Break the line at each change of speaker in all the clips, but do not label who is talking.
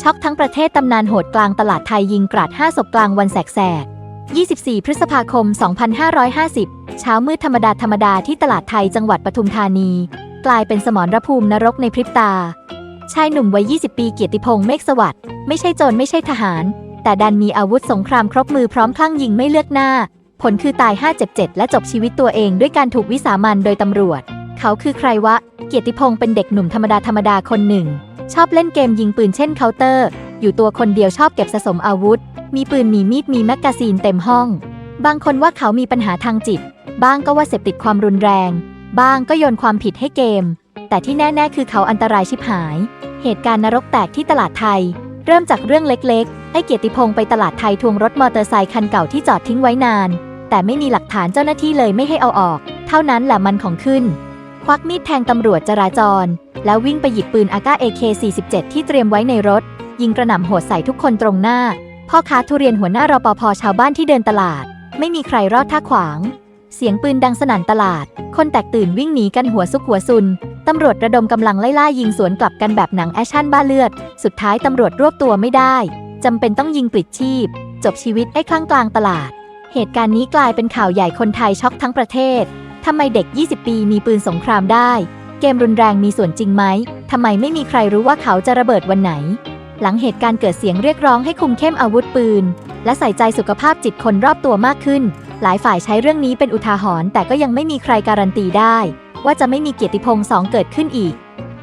ช็อกทั้งประเทศตำนานโหดกลางตลาดไทยยิงกราด 5 ศพกลางวันแสกๆ24 พฤษภาคม 2550 เช้ามืดธรรมดาธรรมดาที่ตลาดไทยจังหวัดปทุมธานี กลายเป็นสมรภูมินรกในพริบตา ชายหนุ่มวัย 20 ปีเกียรติพงษ์เมฆสวัสดิ์ไม่ใช่โจรไม่ใช่ทหาร แต่ดันมีอาวุธสงครามครบมือพร้อมคลั่งยิงไม่เลือกหน้า ผลคือตาย5เจ็บ7และจบชีวิตตัวเองด้วยการถูกวิสามันโดยตำรวจ เขาคือใครวะ เกียรติพงษ์เป็นเด็กหนุ่มธรรมดาธรรมดาคนหนึ่ง ชอบเล่นเกมยิงปืนเช่นเคาน์เตอร์ อยู่ตัวคนเดียวชอบเก็บสะสมอาวุธ มีปืนมีมีดมีแมกกาซีนเต็มห้อง บางคนว่าเขามีปัญหาทางจิต บ้างก็ว่าเสพติดความรุนแรง บ้างก็โยนความผิดให้เกม แต่ที่แน่ๆ คือเขาอันตรายชิบหาย เหตุการณ์นรกแตกที่ตลาดไทย เริ่มจากเรื่องเล็กๆให้เกียรติพงษ์ไปตลาดไทยทวงรถมอเตอร์ไซคันเก่าที่จอดทิ้งไว้นาน แต่ไม่มีหลักฐานเจ้าหน้าที่เลยไม่ให้เอาออก เท่านั้นแหละมันของขึ้น ควักมีดแทงตำรวจจราจร แล้ววิ่งไปหยิบปืนอากา AK-47 ที่เตรียมไว้ในรถ ยิงกระหน่ำโหดใส่ทุกคนตรงหน้า พ่อค้าทุเรียนหัวหน้ารปภชาวบ้านที่เดินตลาด ไม่มีใครรอดท่าขวาง เสียงปืนดังสนั่นตลาด คนแตกตื่นวิ่งหนีกันหัวซุกหัวซุนตำรวจระดมกำลังไล่ล่ายิงสวนกลับกันแบบหนังแอคชั่นบ้าเลือด สุดท้ายตำรวจรวบตัวไม่ได้จำเป็นต้องยิงปลิดชีพ จบชีวิตไอ้คลั่งกลางตลาด เหตุการณ์นี้กลายเป็นข่าวใหญ่คนไทยช็อกทั้งประเทศทำไมเด็ก 20 ปีมีปืนสงครามได้ เกมรุนแรงมีส่วนจริงไหม ทำไมไม่มีใครรู้ว่าเขาจะระเบิดวันไหน หลังเหตุการณ์เกิดเสียงเรียกร้องให้คุมเข้มอาวุธปืน และใส่ใจสุขภาพจิตคนรอบตัวมากขึ้น หลายฝ่ายใช้เรื่องนี้เป็นอุทาหรณ์แต่ก็ยังไม่มีใครการันตีได้ ว่าจะไม่มีเกียรติพงษ์สองเกิดขึ้นอีก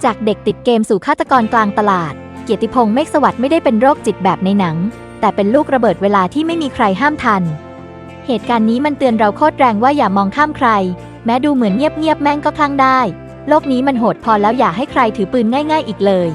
จากเด็กติดเกมสู่ฆาตกรกลางตลาด เกียรติพงษ์เมฆสวัสดิ์ไม่ได้เป็นโรคจิตแบบในหนัง แต่เป็นลูกระเบิดเวลาที่ไม่มีใครห้ามทัน เหตุการณ์นี้มันเตือนเราโคตรแรงว่าอย่ามองข้ามใคร แม้ดูเหมือนเงียบๆแม่งก็คลั่งได้ โลกนี้มันโหดพอแล้วอย่าให้ใครถือปืนง่าย ๆ อีกเลย